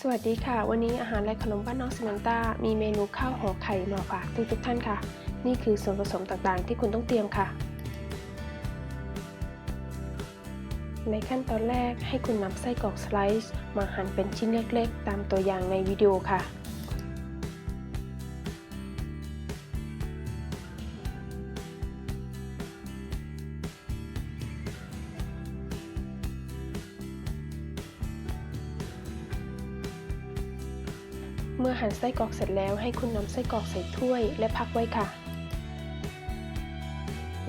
สวัสดีค่ะ วันนี้อาหารและขนมบ้านน้องสมันตามีเมนูข้าวห่อไข่มาฝากทุกทุกท่านค่ะ นี่คือส่วนผสมต่างๆ ที่คุณต้องเตรียมค่ะ ในขั้นตอนแรกให้คุณนำไส้กรอกสไลซ์มาหั่นเป็นชิ้นเล็กๆ ตามตัวอย่างในวิดีโอค่ะ เมื่อหั่นไส้กรอกเสร็จแล้วให้คุณนำไส้กรอกใส่ถ้วยและพักไว้ค่ะ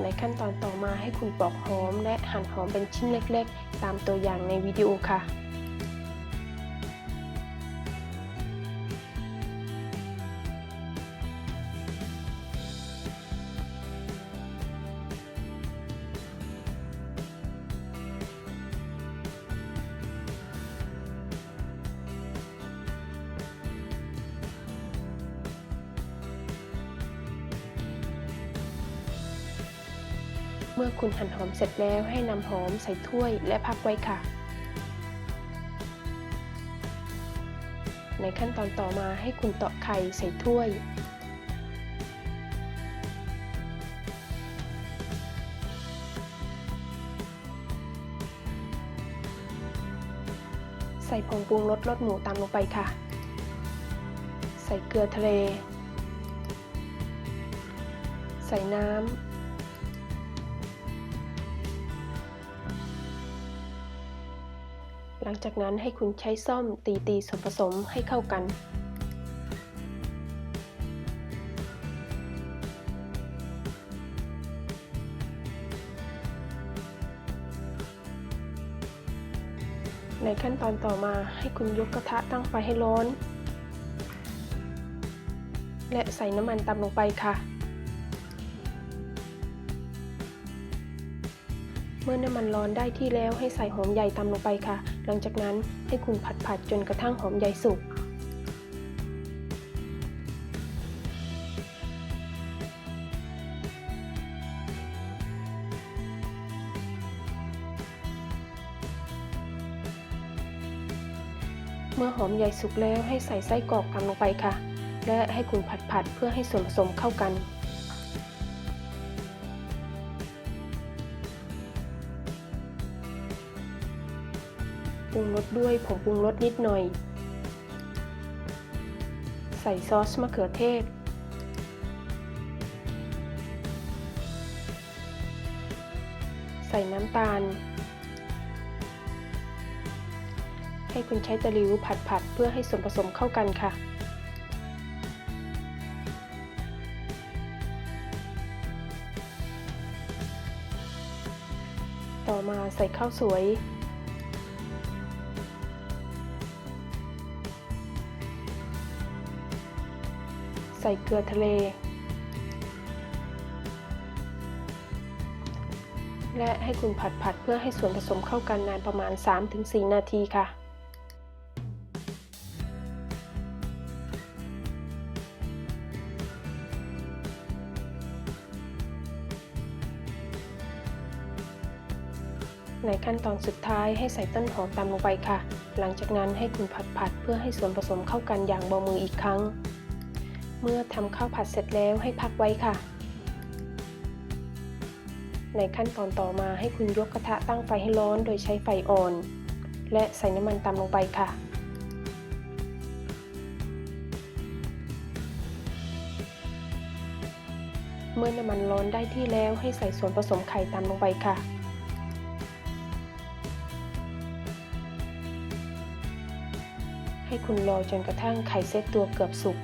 ในขั้นตอนต่อมาให้คุณปอกหอมและหั่นหอมเป็นชิ้นเล็ก ๆ ตามตัวอย่างในวิดีโอค่ะ เมื่อคุณหั่นหอมเสร็จแล้วให้นำหอมใส่ถ้วยและพักไว้ค่ะ ในขั้นตอนต่อมาให้คุณตอกไข่ใส่ถ้วย ใส่ผงปรุงรสรสหมูตามลงไปค่ะ ใส่เกลือทะเล ใส่น้ำ ลังจากนั้นให้คุณใช้ซ่อมตีตีส่วนผสมให้เข้ากัน ในขั้นตอนต่อมาให้คุณยกกระทะตั้งไฟให้ร้อน และใส่น้ำมันตามลงไปค่ะ มื่อน้ำมันร้อนได้ที่แล้วให้ใส่หอมใหญ่ตามลงไปค่ะ หลังจากนั้นให้คุณผัดผัดๆจนกระทั่งหอมใหญ่สุกเมื่อหอมใหญ่สุกแล้วให้ใส่ไส้กรอกตามลงไปค่ะ และให้คุณผัดผัดๆเพื่อให้ส่วนผสมเข้ากัน รุงรสด้วยผงปรุงรสนิดหน่อย ใส่ซอสมะเขือเทศ ใส่น้ำตาล ให้คุณใช้ตะหลิวผัดๆเพื่อให้ส่วนผสมเข้ากันค่ะต่อมาใส่ข้าวสวย ใส่เกลือทะเล และให้คุณผัดผัดๆเพื่อให้ส่วนผสมเข้ากันนานประมาณ 3-4 นาทีค่ะในขั้นตอนสุดท้ายให้ใส่ต้นหอมตามลงไปค่ะ หลังจากนั้นให้คุณผัดผัดๆเพื่อให้ส่วนผสมเข้ากันอย่างเบามืออีกครั้ง เมื่อทำข้าวผัดเสร็จแล้วให้พักไว้ค่ะ ในขั้นตอนต่อมาให้คุณยกกระทะตั้งไฟให้ร้อนโดยใช้ไฟอ่อน และใส่น้ำมันตามลงไปค่ะเมื่อน้ำมันร้อนได้ที่แล้วให้ใส่ส่วนผสมไข่ตามลงไปค่ะ ให้คุณรอจนกระทั่งไข่เซตตัวเกือบสุก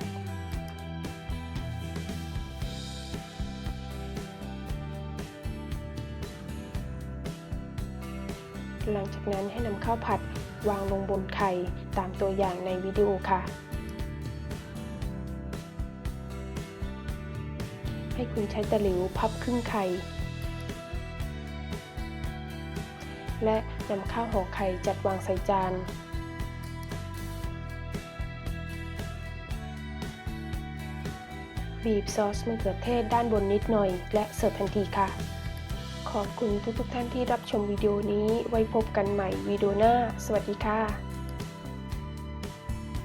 หลังจากนั้นให้นำข้าวผัดวางลงบนไข่ตามตัวอย่างในวิดีโอค่ะ ให้คุณใช้ตะหลิวพับครึ่งไข่ และนำข้าวห่อไข่จัดวางใส่จานบีบซอสมะเขือเทศด้านบนนิดหน่อย และเสิร์ฟทันทีค่ะ ขอบคุณทุกๆท่านที่รับชมวิดีโอนี้ ไว้พบกันใหม่วิดีโอหน้า สวัสดีค่ะ